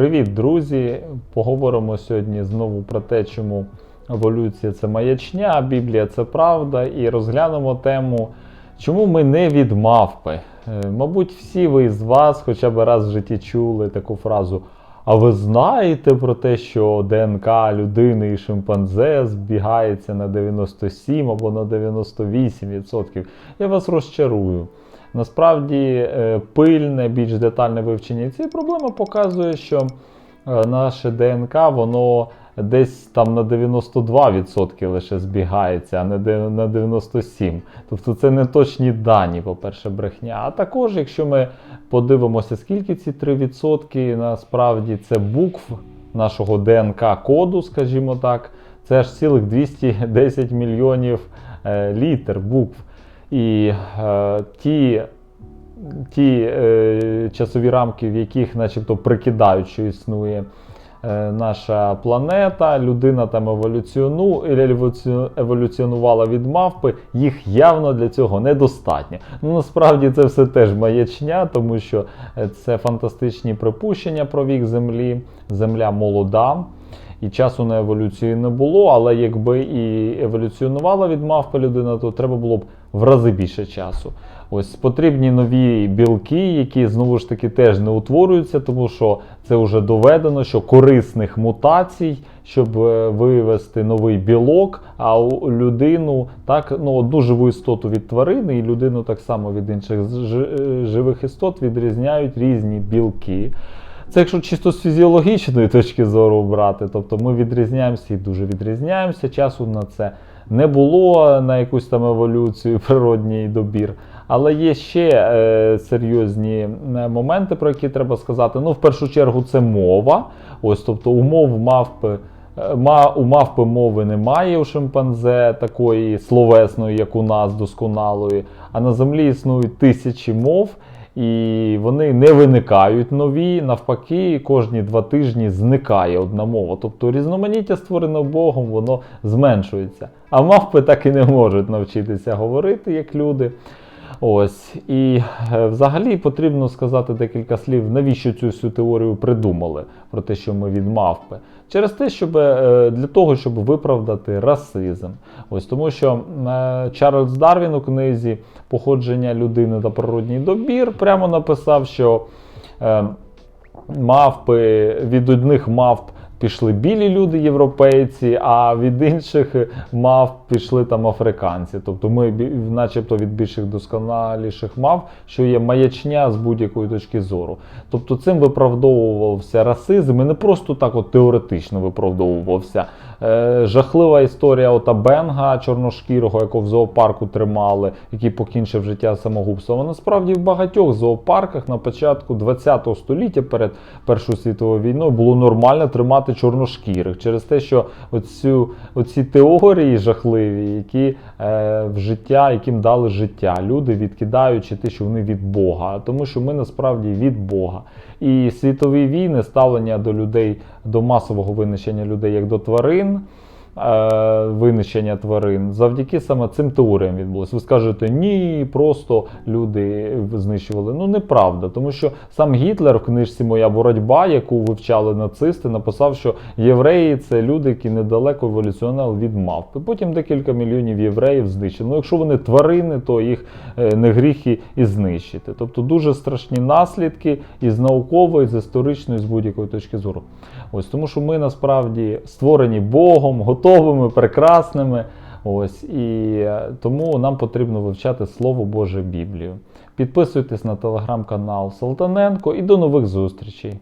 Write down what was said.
Привіт, друзі! Поговоримо сьогодні знову про те, чому еволюція це маячня, а Біблія це правда, і розглянемо тему, чому ми не від мавпи. Е, Мабуть, всі ви з вас хоча б раз в житті чули таку фразу. А ви знаєте про те, що ДНК людини і шимпанзе збігається на 97 або на 98%? Я вас розчарую. Насправді е, пильне, більш детальне вивчення цієї проблеми показує, що е, наше ДНК воно десь там на 92% лише збігається, а не на 97%. Тобто це не точні дані, по-перше, брехня. А також, якщо ми подивимося, скільки ці 3% насправді це букв нашого ДНК-коду, скажімо так, це аж цілих 210 мільйонів е, літер букв. І е, ті, ті е, часові рамки, в яких начебто прикидають, що існує е, наша планета, людина там еволюціону, еволюціонувала від мавпи, їх явно для цього недостатньо. Ну насправді це все теж маячня, тому що е, це фантастичні припущення про вік Землі. Земля молода. І часу на еволюцію не було, але якби і еволюціонувала від мавпи людина, то треба було б в рази більше часу. Ось потрібні нові білки, які знову ж таки теж не утворюються, тому що це вже доведено, що корисних мутацій, щоб е, вивести новий білок, а у людину так ну одну живу істоту від тварини, і людину так само від інших е, живих істот відрізняють різні білки. Це якщо чисто з фізіологічної точки зору брати, тобто ми відрізняємося і дуже відрізняємося. Часу на це не було на якусь там еволюцію, природній добір. Але є ще е, серйозні е, моменти, про які треба сказати. Ну, в першу чергу, це мова. Ось, тобто, умов мавпи. е, у мавпи мови немає у шимпанзе такої словесної, як у нас, досконалої. А на землі існують тисячі мов, і вони не виникають нові. Навпаки, кожні два тижні зникає одна мова. Тобто різноманіття створене Богом, воно зменшується. А мавпи так і не можуть навчитися говорити як люди. Ось і е, взагалі потрібно сказати декілька слів, навіщо цю всю теорію придумали про те, що ми від мавпи. Через те, щоб е, для того, щоб виправдати расизм. Ось тому, що е, Чарльз Дарвін у книзі Походження людини та природній добір прямо написав, що мавпи від одних мавп пішли білі люди, європейці, а від інших мавп пішли там африканці. Тобто ми начебто від більших досконаліших мав, що є маячня з будь-якої точки зору. Тобто цим виправдовувався расизм і не просто так от теоретично виправдовувався. Е, жахлива історія ота Бенга чорношкірого, якого в зоопарку тримали, який покінчив життя самогубством. Насправді в багатьох зоопарках на початку ХХ століття перед Першою світовою війною було нормально тримати чорношкірих через те, що оцю, оці теорії жахливі, які е, в життя, яким дали життя, люди відкидаючи те, що вони від Бога, тому що ми насправді від Бога. І світові війни, ставлення до людей, до масового винищення людей як до тварин. Е, Винищення тварин завдяки саме цим теоріям відбулося. Ви скажете, ні, просто люди знищували. Ну неправда, тому що сам Гітлер в книжці Моя боротьба, яку вивчали нацисти, написав, що євреї це люди, які недалеко еволюціонували від мавпи. Потім декілька мільйонів євреїв знищили. Ну, якщо вони тварини, то їх е, не гріх і, знищити. Тобто дуже страшні наслідки із наукової, з історичної, з будь-якої точки зору. Ось тому, що ми насправді створені Богом, готовими, прекрасними. Ось і е, тому нам потрібно вивчати Слово Боже Біблію. Підписуйтесь на телеграм-канал Салтаненко і до нових зустрічей.